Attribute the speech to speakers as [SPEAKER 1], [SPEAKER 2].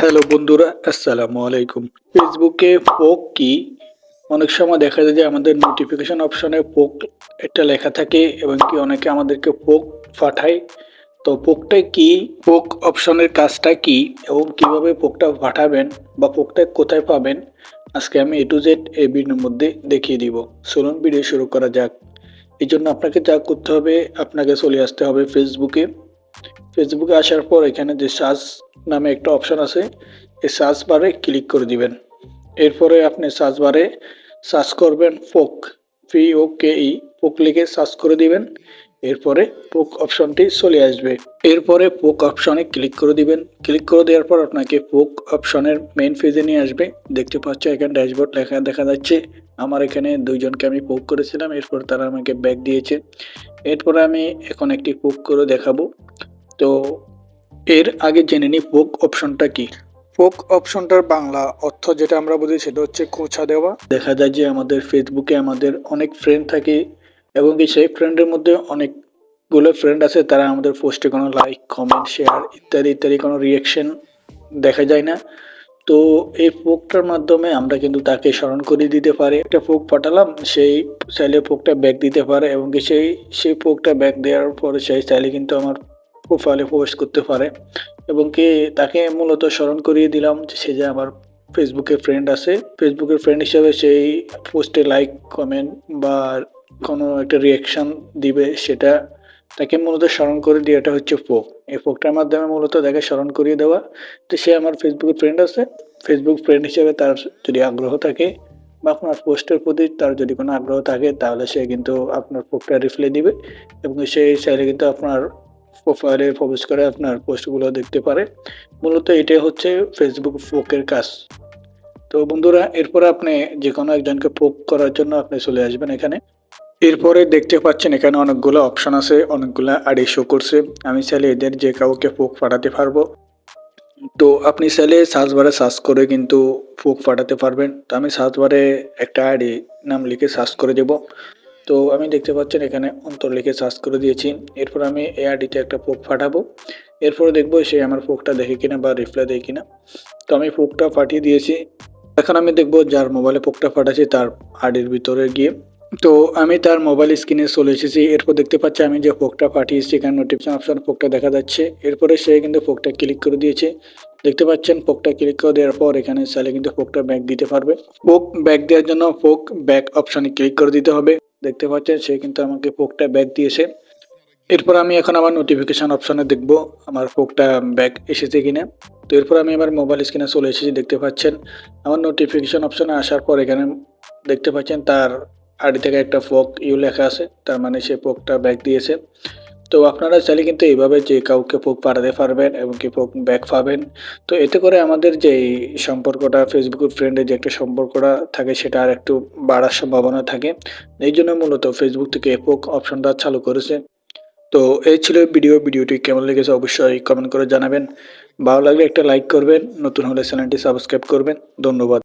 [SPEAKER 1] Hello বন্ধুরা, আসসালামু আলাইকুম। ফেসবুকে পোক কি? অনেক সময় দেখা যায় যে আমাদের নোটিফিকেশন অপশনে পোক একটা লেখা থাকে এবং কি অনেকে আমাদেরকে পোক পাঠায়। তো পোকটা কি? পোক অপশনের কাজটা কি? এবং কীভাবে পোকটা পাঠাবেন বা পোকটা কোথায় পাবেন? আজকে আমি এ টু জেড এই ভিডিওর মধ্যে দেখিয়ে দিব। চলুন ভিডিও শুরু করা যাক। এই জন্য আপনাকে যা করতে হবে, আপনাকে চলে আসতে হবে ফেসবুকে ফেসবুকে আসার পর এখানে যে সার্চ নামে একটা অপশন আছে। এই সার্চ বারে ক্লিক করে দিবেন। এরপরে আপনি সার্চ বারে সার্চ করবেন ফোক পি ও কে ই পোক লিখে সার্চ করে দিবেন। এরপরে পোক অপশনটি চলে আসবে। এরপরে পোক অপশনে ক্লিক করে দিবেন। ক্লিক করে দেওয়ার পর আপনাকে পোক অপশনের মেন পেজে নিয়ে আসবে। দেখতে পাচ্ছ এখানে ড্যাশবোর্ড লেখা, দেখা যাচ্ছে আমার এখানে দুইজনকে আমি পোক করেছিলাম। এরপর তারা আমাকে ব্যাগ দিয়েছে। এরপরে আমি এখন একটি পোক করে দেখাবো। তো এর আগে জেনে নিই পোক অপশনটা কি। পোক অপশনটার বাংলা অর্থ যেটা আমরা বুঝি সেটা হচ্ছে খোঁচা দেওয়া। দেখা যায় যে আমাদের ফেসবুকে আমাদের অনেক ফ্রেন্ড থাকে এবং কি সেই ফ্রেন্ডের মধ্যে অনেকগুলো ফ্রেন্ড আছে তারা আমাদের পোস্টে কোনো লাইক কমেন্ট শেয়ার ইত্যাদি ইত্যাদি কোনো রিয়াকশন দেখা যায় না। তো এই পোকটার মাধ্যমে আমরা কিন্তু তাকে স্মরণ করিয়ে দিতে পারি। একটা পোক পাঠালাম সেই চাইলে পোকটা ব্যাগ দিতে পারে এবং কি সেই সেই পোকটা ব্যাগ দেওয়ার পরে সেই চাইলে কিন্তু আমার প্রোফাইলে পোস্ট করতে পারে। এবং কি তাকে মূলত স্মরণ করিয়ে দিলাম যে সে যে আমার ফেসবুকে ফ্রেন্ড আছে। ফেসবুকের ফ্রেন্ড হিসাবে সেই পোস্টে লাইক কমেন্ট বা কোনো একটা রিয়াকশন দিবে সেটা তাকে মূলত স্মরণ করে দেওয়াটা হচ্ছে ফোক। এই ফোকটার মাধ্যমে মূলত তাকে স্মরণ করিয়ে দেওয়া যে সে আমার ফেসবুকের ফ্রেন্ড আছে। ফেসবুক ফ্রেন্ড হিসেবে তার যদি আগ্রহ থাকে বা আপনার পোস্টের প্রতি তার যদি কোনো আগ্রহ থাকে তাহলে সে কিন্তু আপনার পোকটা রিপ্লাই দিবে। এবং সে চাইলে কিন্তু আপনার প্রোফাইলে প্রবেশ করে আপনার পোস্টগুলো দেখতে পারে। মূলত এটাই হচ্ছে ফেসবুক পোকের কাজ। তো বন্ধুরা, এরপরে আপনি যে কোনো একজনকে পোক করার জন্য আপনি চলে আসবেন এখানে। এরপরে দেখতে পাচ্ছেন এখানে অনেকগুলো অপশন আছে, অনেকগুলো আইডি শো করছে। আমি চাইলে এদের যে কাউকে পোক পাঠাতে পারব। তো আপনি চাইলে সার্চ বারে সার্চ করে কিন্তু পোক পাঠাতে পারবেন। তো আমি সার্চ বারে একটা আইডি নাম লিখে সার্চ করে দেব। তো আমি দেখতে পাচ্ছেন এখানে অন্তর লিখে সার্চ করে দিয়েছি। এরপর আমি এই আইডিতে একটা পোক পাঠাবো। এরপরে দেখব সে আমার পোকটা দেখে কিনা বা রিপ্লাই দেয় কিনা। তো আমি পোকটা ফাটিয়ে দিয়েছি। এখন আমি দেখব যার মোবাইলে পোকটা পাঠাচ্ছি তার আইডির ভিতরে গিয়ে। তো আমি তার মোবাইল স্ক্রিনে চলে এসেছি। এরপর দেখতে পাচ্ছি আমি যে পোকটা পাঠিয়েছি, এখানে নোটিফিকেশন অপশন পোকটা দেখা যাচ্ছে। এরপরে সে কিন্তু পোকটা ক্লিক করে দিয়েছে। দেখতে পাচ্ছেন পোকটা ক্লিক করে দেওয়ার পর এখানে চাইলে কিন্তু পোকটা ব্যাক দিতে পারবে। পোক ব্যাক দেওয়ার জন্য পোক ব্যাক অপশনে ক্লিক করে দিতে হবে। দেখতে পাচ্ছেন, সে কিন্তু আমাকে পোকটা ব্যাগ দিয়েছে। এরপর আমি এখন আমার নোটিফিকেশান অপশানে দেখব আমার পোকটা ব্যাগ এসেছে কিনা। তো এরপর আমি আমার মোবাইল স্ক্রিনে চলে এসেছি, দেখতে পাচ্ছেন। আমার নোটিফিকেশান অপশানে আসার পর এখানে দেখতে পাচ্ছেন, তার আড়ি থেকে একটা ফোক ইউ লেখা আছে, তার মানে সে পোকটা ব্যাগ দিয়েছে। তো আপনারা চাইলে কিন্তু এইভাবে যে কাউকে পোক পাঠাতে পারবেন এবং কি পোক ব্যাক পাবেন। তো এতে করে আমাদের যে সম্পর্কটা ফেসবুকের ফ্রেন্ডের যে একটা সম্পর্কটা থাকে, সেটা আর একটু বাড়ার সম্ভাবনা থাকে। এই জন্য মূলত ফেসবুক থেকে পোক অপশনটা চালু করেছে। তো এই ছিল ভিডিও ভিডিওটি কেমন লেগেছে অবশ্যই কমেন্ট করে জানাবেন। ভালো লাগলে একটা লাইক করবেন। নতুন হলে চ্যানেলটি সাবস্ক্রাইব করবেন। ধন্যবাদ।